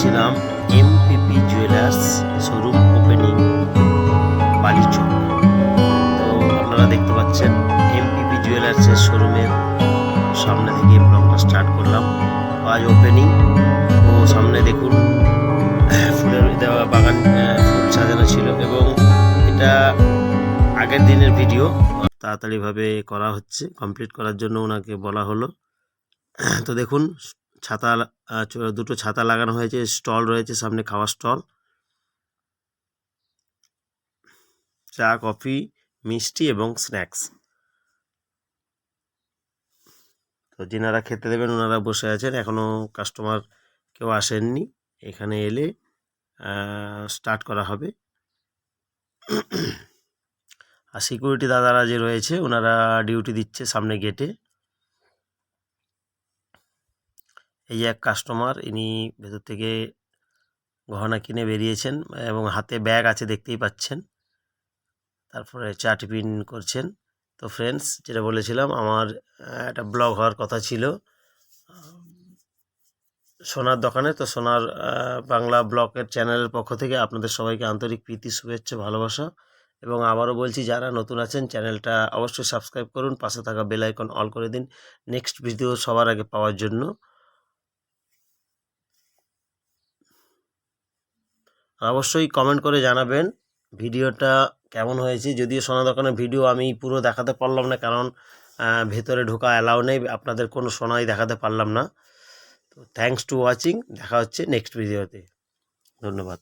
যাচ্ছিলাম MPP jewellers showroom opening Balichak তো আপনারা দেখতে পাচ্ছেন এমপিপি জুয়েলার্সের শোরুমের সামনে থেকে ব্লগটা স্টার্ট করলাম। আজ ওপেনিং তো সামনে দেখুন, ফুলের দেওয়া বাগান ফুল সাজানো ছিল এবং এটা আগের দিনের ভিডিও তাড়াতাড়িভাবে করা হচ্ছে কমপ্লিট করার জন্য ওনাকে বলা হলো। তো দেখুন ছাতা দুটো ছাতা লাগানো হয়েছে, স্টল রয়েছে, সামনে খাওয়ার স্টল। চা, কফি, মিষ্টি এবং স্ন্যাক্স। তো যিনারা খেতে দেবেন, ওনারা বসে আছেন এখনও কাস্টমার কেউ আসেননি। এখানে এলে স্টার্ট করা হবে। আর সিকিউরিটি দাদারা যে রয়েছে, ওনারা ডিউটি দিচ্ছে সামনে গেটে। এই এক কাস্টমার ইনি ভেতর থেকে গহনা কিনে বেরিয়েছেন এবং হাতে ব্যাগ আছে দেখতেই পাচ্ছেন। তারপরে চা টিফিন করছেন। তো ফ্রেন্ডস যেটা বলেছিলাম, আমার একটা ব্লগ হওয়ার কথা ছিল। সোনার দোকানে। তো সোনার বাংলা ব্লকের চ্যানেলের পক্ষ থেকে আপনাদের সবাইকে আন্তরিক প্রীতি, শুভেচ্ছা, ভালোবাসা এবং আবারও বলছি, যারা নতুন আছেন, চ্যানেলটা অবশ্যই সাবস্ক্রাইব করুন। পাশে থাকা বেল আইকন অল করে দিন। নেক্সট ভিডিও সবার আগে পাওয়ার জন্য। অবশ্যই কমেন্ট করে জানাবেন ভিডিওটা কেমন হয়েছে। যদিও সোনা দোকানের ভিডিও আমি পুরো দেখাতে পারলাম না, কারণ ভেতরে ঢোকা অ্যালাউ নেই, আপনাদের কোনো সোনাই দেখাতে পারলাম না। তো থ্যাঙ্কস টু ওয়াচিং দেখা হচ্ছে নেক্সট ভিডিওতে ধন্যবাদ।